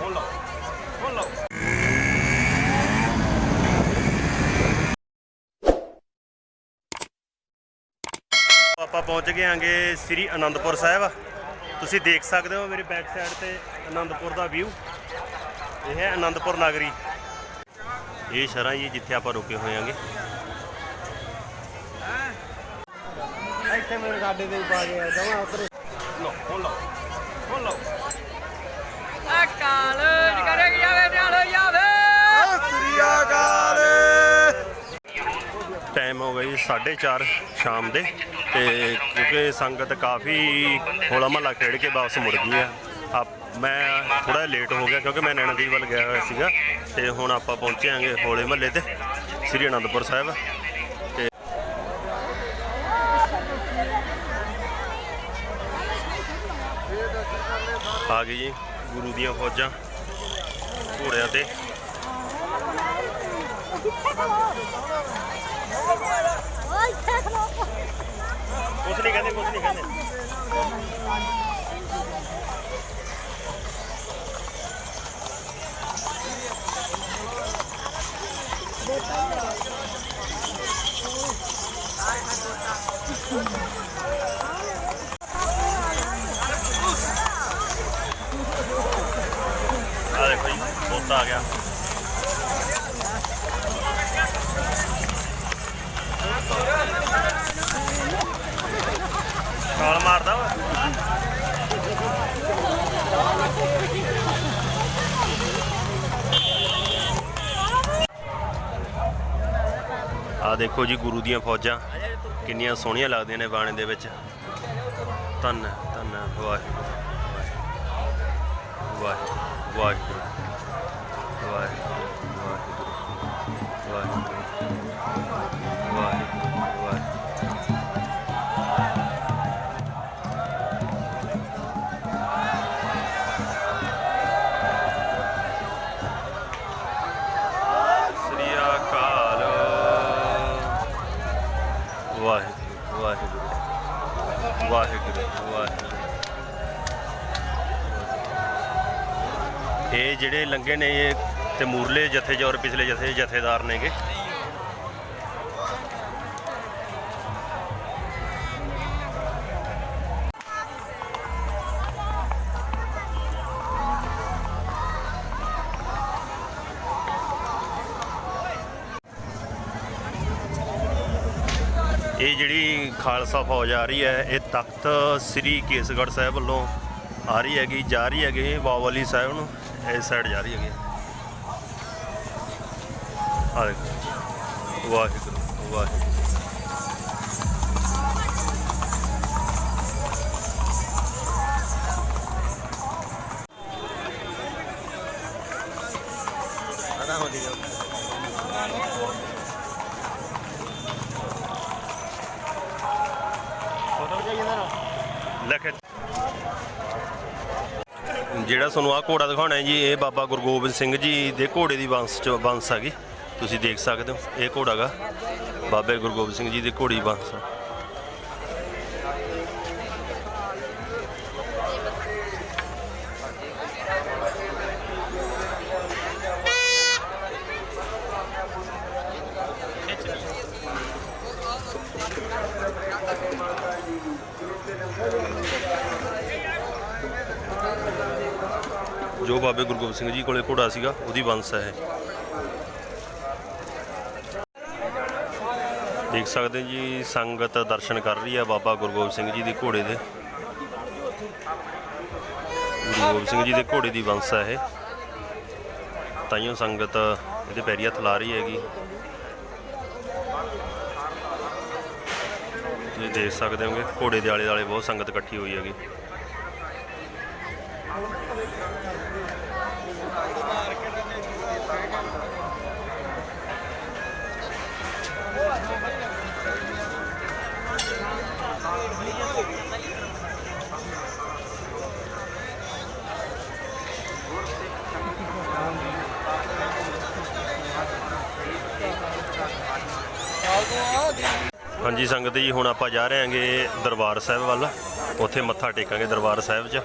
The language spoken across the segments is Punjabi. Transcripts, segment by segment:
ਹੁਣ ਲਓ ਹੁਣ ਲਓ ਆਪਾਂ ਪਹੁੰਚ ਗਏ ਆਂਗੇ ਸ੍ਰੀ ਅਨੰਦਪੁਰ ਸਾਹਿਬ। ਤੁਸੀਂ ਦੇਖ ਸਕਦੇ ਹੋ ਮੇਰੇ ਬੈਕ ਸਾਈਡ ਤੇ ਅਨੰਦਪੁਰ ਦਾ ਵਿਊ ਇਹ ਹੈ ਅਨੰਦਪੁਰ ਨਗਰੀ। ਇਹ ਸ਼ਰਾਂ ਹੀ ਜਿੱਥੇ ਆਪਾਂ ਰੁਕੇ ਹੋਏ ਆਂਗੇ ਇੱਥੇ ਮੇਰੇ ਗਾਡੇ ਦੇ ਪਾ ਗਿਆ ਜਮਾ ਉਤਰ ਹੁਣ ਲਓ ਹੁਣ ਲਓ ਅਕਾਲ ਕਰੇ ਜਾਵੇ ਨਾਲ ਜਾਵੇ। ਸ੍ਰੀ ਅਕਾਲ। ਟਾਈਮ ਹੋ ਗਈ 4:30 ਸ਼ਾਮ ਦੇ ਤੇ ਕਿਉਂਕਿ ਸੰਗਤ ਕਾਫੀ ਹੋਲਾ ਮਹੱਲਾ ਖੇਡ ਕੇ ਵਾਪਸ ਮੁੜ ਗਈ ਆ। ਆਪ ਮੈਂ ਥੋੜਾ ਲੇਟ ਹੋ ਗਿਆ ਕਿਉਂਕਿ ਮੈਂ ਨੈਣਾ ਦੇਵੀ ਵੱਲ ਗਿਆ ਹੋਇਆ ਸੀਗਾ ਤੇ ਹੁਣ ਆਪਾਂ ਪਹੁੰਚੇ ਆਂਗੇ ਹੋਲੇ ਮਹੱਲੇ ਤੇ ਸ੍ਰੀ ਅਨੰਦਪੁਰ ਸਾਹਿਬ। ਤੇ ਆ ਗਈ ਜੀ। ਗੁਰੂ ਦੀਆਂ ਫੌਜਾਂ ਘੋੜਿਆਂ ਤੇ। ਕੁਛ ਨਹੀਂ ਕਹਿੰਦੇ ਕੁਛ ਨਹੀਂ ਕਹਿੰਦੇ ਆ ਦੇਖੋ ਜੀ ਬੋਤਾ ਆ ਗਿਆ ਛਾਲ ਮਾਰਦਾ ਵਾ ਆ ਦੇਖੋ ਜੀ ਗੁਰੂ ਦੀਆਂ ਫੌਜਾਂ ਕਿੰਨੀਆਂ ਸੋਹਣੀਆਂ ਲੱਗਦੀਆਂ ਨੇ ਬਾਣੇ ਦੇ ਵਿੱਚ। ਧੰਨ ਧੰਨ, ਵਾਹਿਗੁਰੂ ਵਾਹਿਗੁਰੂ ਵਾਹਿਗੁਰੂ ਵਾਹਿਗੁਰੂ। ਇਹ ਜਿਹੜੇ ਲੰਗੇ ਨੇ ਇਹ ਤੇ ਮੂਰਲੇ ਜਥੇ ਜੋ ਔਰ ਪਿਛਲੇ ਜਥੇ, ਜਥੇਦਾਰ ਨੇਗੇ। ਇਹ ਜਿਹੜੀ ਖਾਲਸਾ ਫੌਜ ਆ ਰਹੀ ਹੈ, ਇਹ ਤਖਤ ਸ੍ਰੀ ਕੇਸਗੜ੍ਹ ਸਾਹਿਬ ਵੱਲੋਂ ਆ ਰਹੀ ਹੈਗੀ, ਜਾ ਰਹੀ ਹੈਗੀ ਬਾਵਲੀ ਸਾਹਿਬ ਨੂੰ। ਇਸ ਸਾਈਡ ਜਾ ਰਹੀ ਹੈਗੀ। ਆ ਦੇਖੋ। ਵਾਹਿਗੁਰੂ ਵਾਹਿਗੁਰੂ। ਆਦਾ ਹੋ ਜੀ ਫੋਟੋ ਚਾਹੀਏ ਨਾ ਲਿਖ ਜਿਹੜਾ ਤੁਹਾਨੂੰ ਆ ਘੋੜਾ ਦਿਖਾਉਣਾ ਹੈ ਜੀ, ਇਹ ਬਾਬਾ ਗੁਰਗੋਬਿੰਦ ਸਿੰਘ ਜੀ ਦੇ ਘੋੜੇ ਦੀ ਵੰਸ਼ ਚ ਵੰਸ਼ ਹੈਗੀ ਤੁਸੀਂ ਦੇਖ ਸਕਦੇ ਹੋ, ਇਹ ਘੋੜਾ ਗਾ ਬਾਬੇ ਗੁਰਗੋਬਿੰਦ ਸਿੰਘ ਜੀ ਦੇ ਘੋੜੀ ਦੀ ਵੰਸ਼ ਜੋ ਬਾਬੇ ਗੁਰੂ ਗੋਬਿੰਦ ਸਿੰਘ ਜੀ ਕੋਲੇ ਘੋੜਾ ਸੀਗਾ, ਉਹਦੀ ਵੰਸ਼ ਹੈ ਇਹ। ਦੇਖ ਸਕਦੇ ਜੀ, ਸੰਗਤ ਦਰਸ਼ਨ ਕਰ ਰਹੀ ਹੈ ਬਾਬਾ ਗੁਰੂ ਗੋਬਿੰਦ ਸਿੰਘ ਜੀ ਦੇ ਘੋੜੇ ਦੇ। ਗੁਰੂ ਗੋਬਿੰਦ ਸਿੰਘ ਜੀ ਦੇ ਘੋੜੇ ਦੀ ਵੰਸ਼ ਹੈ ਇਹ। ਤਾਈਓ ਸੰਗਤ ਇਹਦੇ ਪੈਰੀ ਹੱਥ ਲਾ ਰਹੀ ਹੈਗੀ। ਤੁਸੀਂ ਦੇਖ ਸਕਦੇ ਹੋਗੇ, ਘੋੜੇ ਦੇ ਆਲੇ ਦੁਆਲੇ ਬਹੁਤ ਸੰਗਤ ਇਕੱਠੀ ਹੋਈ ਹੈਗੀ। ਹਾਂਜੀ, ਸੰਗਤ ਜੀ, ਹੁਣ ਆਪਾਂ ਜਾ ਰਹੇ ਹਾਂਗੇ ਦਰਬਾਰ ਸਾਹਿਬ ਵੱਲ। ਉੱਥੇ ਮੱਥਾ ਟੇਕਾਂਗੇ ਦਰਬਾਰ ਸਾਹਿਬ 'ਚ।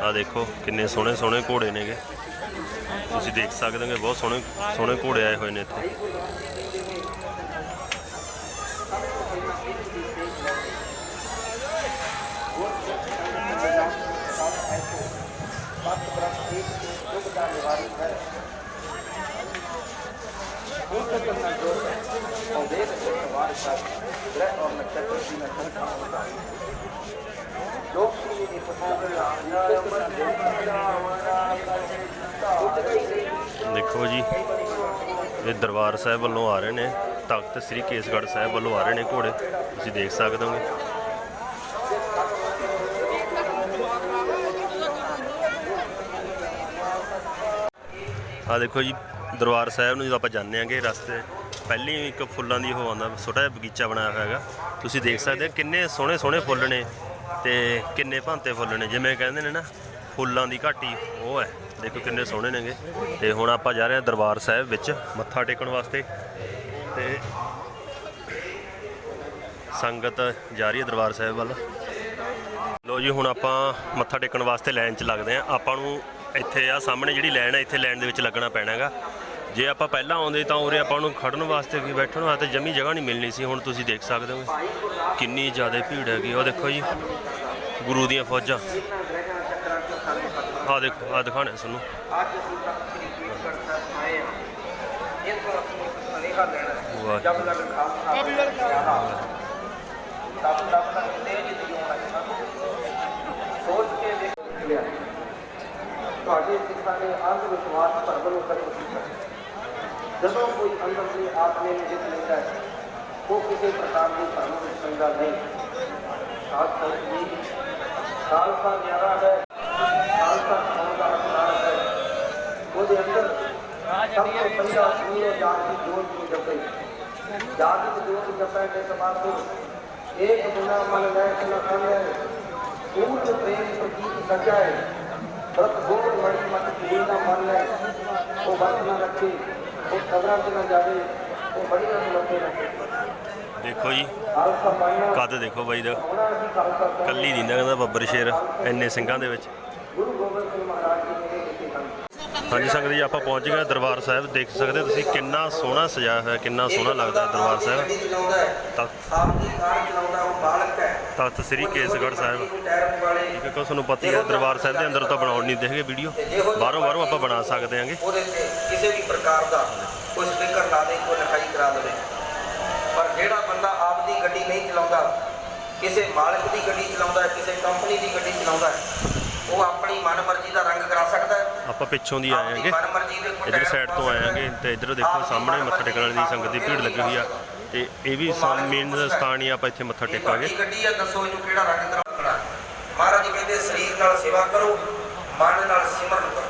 ਆ ਦੇਖੋ, ਕਿੰਨੇ ਸੋਹਣੇ ਸੋਹਣੇ ਘੋੜੇ ਨੇਗੇ। ਤੁਸੀਂ ਦੇਖ ਸਕਦੇ ਹੋਗੇ, ਬਹੁਤ ਸੋਹਣੇ ਸੋਹਣੇ ਘੋੜੇ ਆਏ ਹੋਏ ਨੇ ਇੱਥੇ। ਦੇਖੋ ਜੀ, ਇਹ ਦਰਬਾਰ ਸਾਹਿਬ ਵੱਲੋਂ ਆ ਰਹੇ ਨੇ, ਤਖਤ ਸ੍ਰੀ ਕੇਸਗੜ੍ਹ ਸਾਹਿਬ ਵੱਲੋਂ ਆ ਰਹੇ ਨੇ ਘੋੜੇ, ਤੁਸੀਂ ਦੇਖ ਸਕਦੇ ਹੋ ਆ ਦੇਖੋ ਜੀ ਦਰਬਾਰ ਸਾਹਿਬ ਨੂੰ ਜਦੋਂ ਆਪਾਂ ਜਾਂਦੇ ਆਂਗੇ ਰਸਤੇ, ਪਹਿਲੀ ਇੱਕ ਫੁੱਲਾਂ ਦੀ ਉਹ ਆਉਂਦਾ, ਛੋਟਾ ਜਿਹਾ ਬਗੀਚਾ ਬਣਾਇਆ ਹੋਇਆ ਹੈਗਾ। ਤੁਸੀਂ ਦੇਖ ਸਕਦੇ ਹੋ ਕਿੰਨੇ ਸੋਹਣੇ ਸੋਹਣੇ ਫੁੱਲ ਨੇ ਤੇ ਕਿੰਨੇ ਭਾਂਤੇ ਫੁੱਲ ਨੇ। ਜਿਵੇਂ ਕਹਿੰਦੇ ਨੇ ਨਾ, ਫੁੱਲਾਂ ਦੀ ਘਾਟੀ, ਉਹ ਹੈ। ਦੇਖੋ ਕਿੰਨੇ ਸੋਹਣੇ ਨੇਗੇ। ਤੇ ਹੁਣ ਆਪਾਂ ਜਾ ਰਹੇ ਹਾਂ ਦਰਬਾਰ ਸਾਹਿਬ ਵਿੱਚ, ਮੱਥਾ ਟੇਕਣ ਵਾਸਤੇ। ਤੇ ਸੰਗਤ ਜਾ ਰਹੀ ਹੈ ਦਰਬਾਰ ਸਾਹਿਬ ਵੱਲ। ਲੋ ਜੀ, ਹੁਣ ਆਪਾਂ ਮੱਥਾ ਟੇਕਣ ਵਾਸਤੇ ਲਾਈਨ 'ਚ ਲੱਗਦੇ ਆ ਆਪਾਂ ਨੂੰ ਇੱਥੇ ਆ ਸਾਹਮਣੇ ਜਿਹੜੀ ਲਾਈਨ ਹੈ, ਇੱਥੇ ਲਾਈਨ ਦੇ ਵਿੱਚ ਲੱਗਣਾ ਪੈਣਾ ਹੈਗਾ। ਜੇ ਆਪਾਂ ਪਹਿਲਾਂ ਆਉਂਦੇ ਤਾਂ ਉਰੇ ਆਪਾਂ ਨੂੰ ਖੜਨ ਵਾਸਤੇ ਵੀ ਬੈਠਣ ਵਾਸਤੇ ਜਮੀ ਜਗ੍ਹਾ ਨਹੀਂ ਮਿਲਣੀ ਸੀ, ਹੁਣ ਤੁਸੀਂ ਦੇਖ ਸਕਦੇ ਹੋ। ਕਿੰਨੀ ਜ਼ਿਆਦਾ ਭੀੜ ਹੈਗੀ। ਉਹ ਦੇਖੋ ਜੀ, ਗੁਰੂ ਦੀਆਂ ਫੌਜਾਂ। ਆ ਦੇਖੋ ਆ ਦਿਖਾਣੇ ਤੁਹਾਨੂੰ। ਤੁਹਾਡੇ ਸਿੱਖਾਂ ਨੇ ਅੰਧ ਵਿਸ਼ਵਾਸ ਧਰਮ ਨੂੰ ਕਦੇ ਜਦੋਂ ਕੋਈ ਅੰਦਰ ਦੇ ਆਤਮੇ ਨੂੰ ਜਿੱਤ ਲੈਂਦਾ ਹੈ ਉਹ ਕਿਸੇ ਪ੍ਰਕਾਰ ਦੀ ਧਰਮ ਵਿੱਚ ਪੈਂਦਾ ਨਹੀਂ ਸਾਧ ਸੰਗਤ ਜੀ ਖਾਲਸਾ ਨਿਆਰਾ ਹੈ ਖਾਲਸਾ ਕੌਮ ਦਾ ਅਪਰਾਧ ਹੈ ਉਹਦੇ ਅੰਦਰ ਸਭ ਤੋਂ ਪਹਿਲਾ ਸੂਰਜ ਜਾਤ ਦੀ ਜੋਤ ਨੂੰ ਜਪੇ ਜਾਤ ਦੀ ਜੋਤ ਜਪੈ ਕੇ ਸਮਾਤੁ ਏਕ ਬਿਨਾ ਮਨ ਲੈ ਨ ਕੰਨੇ ਪੂਰਨ ਪ੍ਰੇਮ ਪ੍ਰਤੀਕ ਸਜਾਏ ਰਤ ਗੋੜ ਮੜੀ ਮਤ ਭੂਲ ਨਾ ਮਨ ਲੈ ਉਹ ਵਰਤ ਨਾ ਰੱਖੇ ਉਹ ਕਬਰਾਂ ਤੇ ਨਾ ਜਾਵੇ ਉਹ ਬੜੀਆਂ ਨੂੰ ਲੱਗੇ ਰੱਖੇ ਦੇਖੋ ਜੀ ਕੱਦ ਦੇਖੋ ਬਾਈ ਦਾ। ਕੱਲੀ ਦਿੰਦਾ ਕਹਿੰਦਾ ਬੱਬਰ ਸ਼ੇਰ ਇੰਨੇ ਸਿੰਘਾਂ ਦੇ ਵਿੱਚ। ਗੁਰੂ ਗੋਬਿੰਦ ਸਿੰਘ ਮਹਾਰਾਜ ਜੀ ਹਾਂਜੀ, ਸੰਗਤ ਜੀ, ਆਪਾਂ ਪਹੁੰਚ ਗਏ ਦਰਬਾਰ ਸਾਹਿਬ। ਦੇਖ ਸਕਦੇ ਹੋ ਤੁਸੀਂ ਕਿੰਨਾ ਸੋਹਣਾ ਸਜਾਇਆ ਹੋਇਆ, ਕਿੰਨਾ ਸੋਹਣਾ ਲੱਗਦਾ ਦਰਬਾਰ ਸਾਹਿਬ। ਗੱਡੀ ਤਖਤ ਤਖਤ ਸ੍ਰੀ ਕੇਸਗੜ੍ਹ ਸਾਹਿਬ। ਕਿਉਂਕਿ ਤੁਹਾਨੂੰ ਪਤਾ ਹੀ ਹੈ, ਦਰਬਾਰ ਸਾਹਿਬ ਦੇ ਅੰਦਰ ਤਾਂ ਬਣਾਉਣ ਨਹੀਂ ਦੇਗੇ ਵੀਡੀਓ। ਬਾਹਰੋਂ ਬਾਹਰੋਂ ਆਪਾਂ ਬਣਾ ਸਕਦੇ ਹਾਂਗੇ। ਕਿਸੇ ਵੀ ਪ੍ਰਕਾਰ ਦਾ ਕੋਈ ਸਪੀਕਰ ਲਾ ਦੇ, ਕੋਈ ਲਿਖਾਈ ਕਰਾ ਦੇਵੇ। ਪਰ ਜਿਹੜਾ ਬੰਦਾ ਆਪ ਗੱਡੀ ਨਹੀਂ ਚਲਾਉਂਦਾ, ਕਿਸੇ ਮਾਲਕ ਦੀ ਗੱਡੀ ਚਲਾਉਂਦਾ, ਕਿਸੇ ਕੰਪਨੀ ਦੀ ਗੱਡੀ ਚਲਾਉਂਦਾ, ਉਹ ਆਪਣੀ ਮਨਮਰਜ਼ੀ ਦਾ ਰੰਗ ਕਰਾ ਸਕਦਾ ਹੈ। ਆਪਾਂ ਪਿੱਛੋਂ ਦੀ ਆਏ ਦੇ ਇਧਰ ਸਾਈਡ ਤੋਂ ਆਏ। ਤੇ ਇਧਰ ਦੇਖੋ ਸਾਹਮਣੇ ਮੱਥਾ ਟੇਕਣ ਵਾਲੀ ਦੀ ਸੰਗਤ ਦੀ ਭੀੜ ਲੱਗੀ ਹੋਈ ਆ। ਤੇ ਇਹ ਵੀ ਮੇਨ ਸਥਾਨ ਹੀ ਆਪਾਂ ਇੱਥੇ ਮੱਥਾ ਟੇਕਾਂਗੇ। ਗੱਡੀ ਆ ਦੱਸੋ ਇਹਨੂੰ ਕਿਹੜਾ ਰੰਗ ਕਰਾਉਣਾ ਮਹਾਰਾਜ ਜੀ ਕਹਿੰਦੇ ਸਰੀਰ ਨਾਲ ਸੇਵਾ ਕਰੋ ਮਨ ਨਾਲ ਸਿਮਰਨ ਕਰੋ।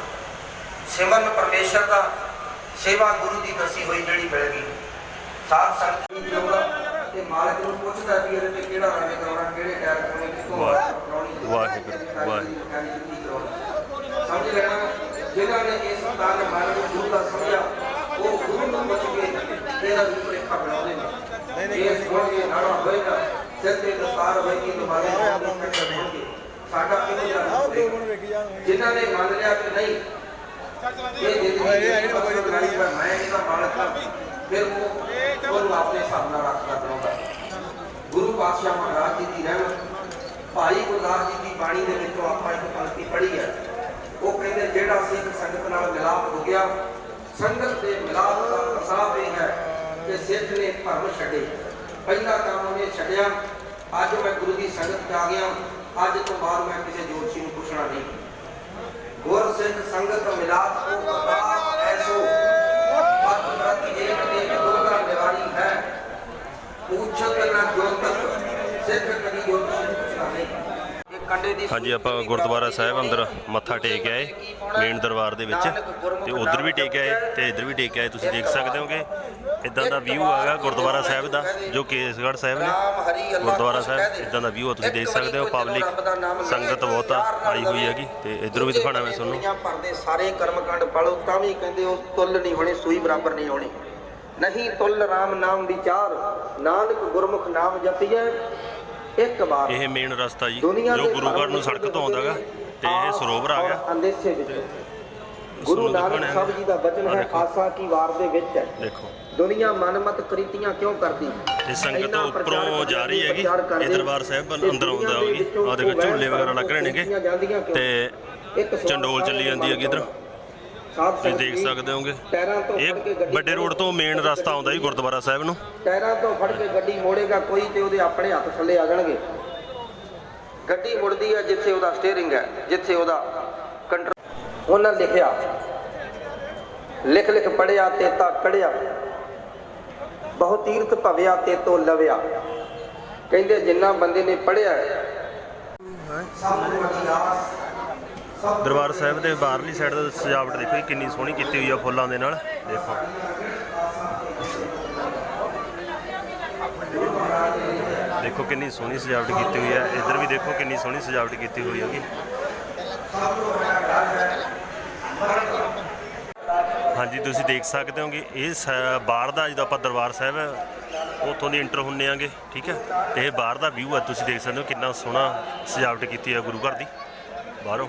ਸਿਮਰਨ ਪਰਮੇਸ਼ਰ ਦਾ ਸੇਵਾ ਗੁਰੂ ਦੀ ਦੱਸੀ ਹੋਈ ਜਿਹੜੀ ਮਿਲ ਗਈ। ਸਾਧ ਸੰਗਤ ਨੂੰ ਜੋੜਾ ਤੇ ਮਾਲਕ ਨੂੰ ਪੁੱਛਦਾ ਵੀ ਇਹਦੇ ਤੇ ਕਿਹੜਾ ਰੰਗ ਕਰਾਉਣਾ ਕਿਹੜੇ ਟਾਇਰ ਕਰਾਉਣੇ ਕਿੱਥੋਂ ਕਰਾਉਣੀ ਵਾਹਿਗੁਰੂ, ਵਾਹਿਗੁਰੂ। ਸਮਝ ਲੈਣਾ ਜਿਨ੍ਹਾਂ ਨੇ ਇਸ ਸਤਾਨ ਮਨ ਨੂੰ ਗੁਰੂ ਦਾ ਸਮਝਿਆ ਉਹ ਗੁਰੂ ਨੂੰ ਪੁੱਛ ਕੇ ਇਹਦਾ ਰੂਪਰੇਖਾ ਬਣਾਉਂਦੇ ਨੇ ਇਹ ਸੁਣ ਕੇ ਨਾੜਾ ਹੋਏਗਾ ਤੇ ਦਸਤਾਰ ਹੋਏਗੀ ਤੁਹਾਡੇ ਹੋਣਗੇ ਸਾਡਾ ਕਿਹੋ ਜਿਹਾ ਰੂਪ? ਜਿਨ੍ਹਾਂ ਨੇ ਮੰਨ ਲਿਆ ਕਿ ਨਹੀਂ ਇਹ ਦੀ ਹੈ, ਮੈਂ ਇਹਦਾ ਮਾਲਕ ਹਾਂ ਫਿਰ ਉਹ ਉਹਨੂੰ ਆਪਣੇ ਹਿਸਾਬ ਨਾਲ ਰੱਖਦਾ ਬਣਾਉਂਦਾ ਗੁਰੂ ਪਾਤਸ਼ਾਹ ਮਹਾਰਾਜ ਜੀ ਦੀ ਰਹਿਮਤ ਭਾਈ ਗੁਰਦਾਸ ਜੀ ਦੀ ਬਾਣੀ ਦੇ ਵਿੱਚੋਂ ਆਪਾਂ ਇੱਕ ਪੰਕਤੀ ਪੜ੍ਹੀ ਹੈ ਉਹ ਕਹਿੰਦੇ ਜਿਹੜਾ ਸਿੱਖ ਸੰਗਤ ਨਾਲ ਮਿਲਾਪ ਹੋ ਗਿਆ, ਸੰਗਤ ਦੇ ਮਿਲਾਪ ਦਾ ਪ੍ਰਸਾਦ ਇਹ ਹੈ ਕਿ ਸਿੱਖ ਨੇ ਭਰਮ ਛੱਡੇ। ਪਹਿਲਾ ਕੰਮ ਉਹਨੇ ਛੱਡਿਆ। ਅੱਜ ਮੈਂ ਗੁਰੂ ਦੀ ਸੰਗਤ 'ਚ ਆ ਗਿਆ। ਅੱਜ ਤੋਂ ਬਾਅਦ ਮੈਂ ਕਿਸੇ ਜੋਤਸ਼ੀ ਨੂੰ ਪੁੱਛਣਾ ਨਹੀਂ। ਗੁਰ ਸਿੱਖ ਸੰਗਤ ਮਿਲਾਪ ਕੋ ਪ੍ਰਤਾਪ ਐਸੋ ਪਤ ਪ੍ਰਤ ਏਕ ਦੇਖ ਦੁਰਗਾ ਨਿਵਾਰੀ ਹੈ। ਪੂਛਤ ਨਾ ਜੋਤਕ ਸਿੱਖ ਕਦੀ ਜੋਤਸ਼ੀ ਨੂੰ ਪੁੱਛਣਾ ਨਹੀਂ ਇਹ ਕੰਡੇ ਦੀ ਹਾਂਜੀ ਆਪਾਂ ਗੁਰਦੁਆਰਾ ਸਾਹਿਬ ਅੰਦਰ ਮੱਥਾ ਟੇਕ ਆਏ ਮੇਨ ਦਰਬਾਰ ਦੇ ਵਿੱਚ। ਤੇ ਉਧਰ ਵੀ ਟੇਕ ਆਏ ਤੇ ਇੱਧਰ ਵੀ ਟੇਕ ਆਏ ਤੁਸੀਂ ਦੇਖ ਸਕਦੇ ਹੋਗੇ। ਇਦਾਂ ਦਾ ਵਿਊ ਆਗਾ ਗੁਰਦੁਆਰਾ ਸਾਹਿਬ ਦਾ ਜੋ ਕੇਸਗੜ੍ਹ ਸਾਹਿਬ ਨੇ। ਗੁਰਦੁਆਰਾ ਸਾਹਿਬ। ਇਦਾਂ ਦਾ ਵਿਊ ਆ ਤੁਸੀਂ ਦੇਖ ਸਕਦੇ ਹੋ ਪਬਲਿਕ ਸੰਗਤ ਬਹੁਤ ਆਈ ਹੋਈ। ਹੈਗੀ। ਤੇ ਇਧਰੋਂ ਵੀ ਦਿਖਾਣਾ ਮੈਂ ਤੁਹਾਨੂੰ। ਦੁਨੀਆ ਭਰ ਦੇ ਸਾਰੇ ਕਰਮਕਾਂਡ ਪੜੋ ਤਾਂ ਵੀ ਕਹਿੰਦੇ ਉਹ ਤੁੱਲ ਨਹੀਂ ਹੋਣੇ ਸੂਈ ਬਰਾਬਰ ਨਹੀਂ ਹੋਣੀ। ਨਹੀਂ ਤੁੱਲ RAM ਨਾਮ ਵਿਚਾਰ ਨਾਨਕ ਗੁਰਮੁਖ ਨਾਮ ਜਪੀਐ ਇੱਕ ਵਾਰ ਇਹ ਮੇਨ ਰਸਤਾ ਜੀ। ਜੋ ਗੁਰੂ ਘਰ ਨੂੰ ਸੜਕ ਤੋਂ ਆਉਂਦਾਗਾ ਤੇ ਇਹ ਸਰੋਵਰ ਆ ਗਿਆ। ਅੰਦੇਸੇ ਵਿੱਚ ਗੁਰੂ ਨਾਨਕ ਸਾਹਿਬ ਜੀ ਦਾ ਬਚਨ ਹੈ। ਆਸਾ ਕੀ ਵਾਰ ਦੇ ਵਿੱਚ ਹੈ। ਦੇਖੋ। ਦੁਨੀਆ ਮਨਮਤ ਕ੍ਰਿਤੀਆਂ ਕਿਉਂ ਕਰਦੀ? ਇਹ ਸੰਗਤ ਉੱਪਰੋਂ ਜਾ ਰਹੀ ਹੈਗੀ। ਇਹ ਦਰਬਾਰ ਸਾਹਿਬ ਤੇ ਅੰਦਰ ਆਉਂਦਾ। ਵਿੱਚੋਂ ਆਹ ਦੇਖੋ ਝੂਲੇ ਵਗੈਰਾ ਲੱਗ ਰਹੇ ਨੇਗੇ। ਤੇ ਚੰਡੋਲ ਚੱਲੀ ਜਾਂਦੀ ਹੈਗੀ ਇੱਧਰ। ਤੁਸੀਂ ਦੇਖ ਸਕਦੇ ਹੋਗੇ। ਟਾਇਰਾਂ ਤੋਂ ਫੜ ਕੇ ਇਹ ਗੱਡੀ ਵੱਡੇ ਰੋਡ ਤੋਂ ਮੇਨ ਰਸਤਾ ਆਉਂਦਾ ਜੀ ਗੁਰਦੁਆਰਾ ਸਾਹਿਬ ਨੂੰ। ਟਾਇਰਾਂ ਤੋਂ ਫੜ ਕੇ ਗੱਡੀ ਮੋੜੇਗਾ ਕੋਈ ਤੇ ਉਹਦੇ ਆਪਣੇ ਹੱਥ ਥੱਲੇ ਆ ਜਾਣਗੇ। ਗੱਡੀ ਮੁੜਦੀ ਹੈ ਜਿੱਥੇ ਉਹਦਾ ਸਟੀਅਰਿੰਗ ਹੈ ਜਿੱਥੇ ਉਹਦਾ ਕੰਟਰੋਲ ਉਹਨਾਂ ਲਿਖਿਆ। ਲਿਖ ਲਿਖ ਪੜਿਆ ਤੇਤਾ ਕੜਿਆ ਬਹੁ ਤੀਰਥ ਭਵਿਆ ਤੇ ਤੋ ਲਵਿਆ। ਕਹਿੰਦੇ ਜਿੰਨਾ ਬੰਦੇ ਨੇ ਪੜਿਆ ਦਰਬਾਰ ਸਾਹਿਬ ਦੇ ਬਾਹਰਲੀ ਸਾਈਡ ਦਾ ਸਜਾਵਟ ਦੇਖੋ ਜੀ ਕਿੰਨੀ ਸੋਹਣੀ ਕੀਤੀ ਹੋਈ ਆ ਫੁੱਲਾਂ ਦੇ ਨਾਲ। ਦੇਖੋ। ਦੇਖੋ ਕਿੰਨੀ ਸੋਹਣੀ ਸਜਾਵਟ ਕੀਤੀ ਹੋਈ ਹੈ ਇੱਧਰ ਵੀ ਦੇਖੋ ਕਿੰਨੀ ਸੋਹਣੀ ਸਜਾਵਟ ਕੀਤੀ ਹੋਈ ਹੈਗੀ। ਹਾਂਜੀ ਤੁਸੀਂ ਦੇਖ ਸਕਦੇ ਹੋਗੇ ਇਹ ਸ- ਬਾਹਰ ਦਾ ਜਦੋਂ ਆਪਾਂ ਦਰਬਾਰ ਸਾਹਿਬ ਹੈ, ਉੱਥੋਂ ਦੀ ਇੰਟਰ ਹੁੰਨੇ ਆਂਗੇ ਠੀਕ ਹੈ? ਤੇ ਇਹ ਬਾਹਰ ਦਾ ਵਿਊ ਹੈ ਤੁਸੀਂ ਦੇਖ ਸਕਦੇ ਹੋ ਕਿੰਨਾ ਸੋਹਣਾ ਸਜਾਵਟ ਕੀਤੀ ਹੈ ਗੁਰੂ ਘਰ ਦੀ। ਬਾਹਰੋਂ।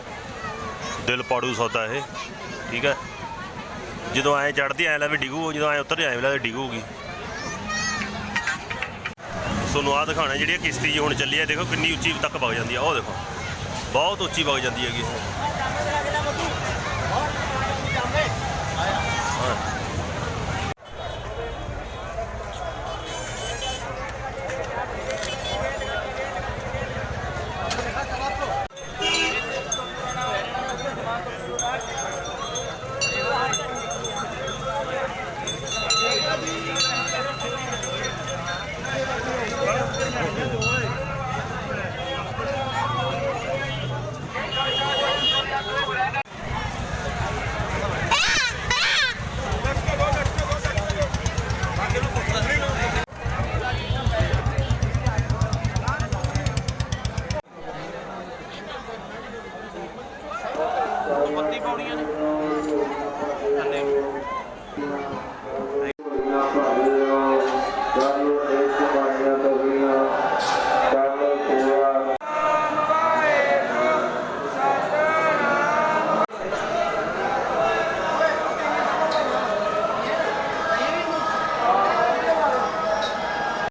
ਦਿਲ ਪਾੜੂ ਸੌਦਾ ਇਹ ਠੀਕ ਹੈ? ਜਦੋਂ ਐ ਚੜਦੀ ਐ ਵੀ ਡਿਗੂ ਜਦੋਂ ਐ ਉਤਰਦੀ ਐ ਲੱਗਦਾ ਡਿਗੂਗੀ। ਤੁਹਾਨੂੰ ਆ ਦਿਖਾਣਾ ਜਿਹੜੀ ਕਿਸ਼ਤੀ ਜੀ ਹੁਣ ਚੱਲੀ ਐ ਦੇਖੋ ਕਿੰਨੀ ਉੱਚੀ ਤੱਕ ਵਗ ਜਾਂਦੀ ਆ ਉਹ ਦੇਖੋ। ਬਹੁਤ ਉੱਚੀ ਵਗ ਜਾਂਦੀ ਹੈਗੀ। ਹਾਂ। ਪੱਤੀ ਪਾਉਣੀਆਂ ਨੇ। ਥੱਲੇ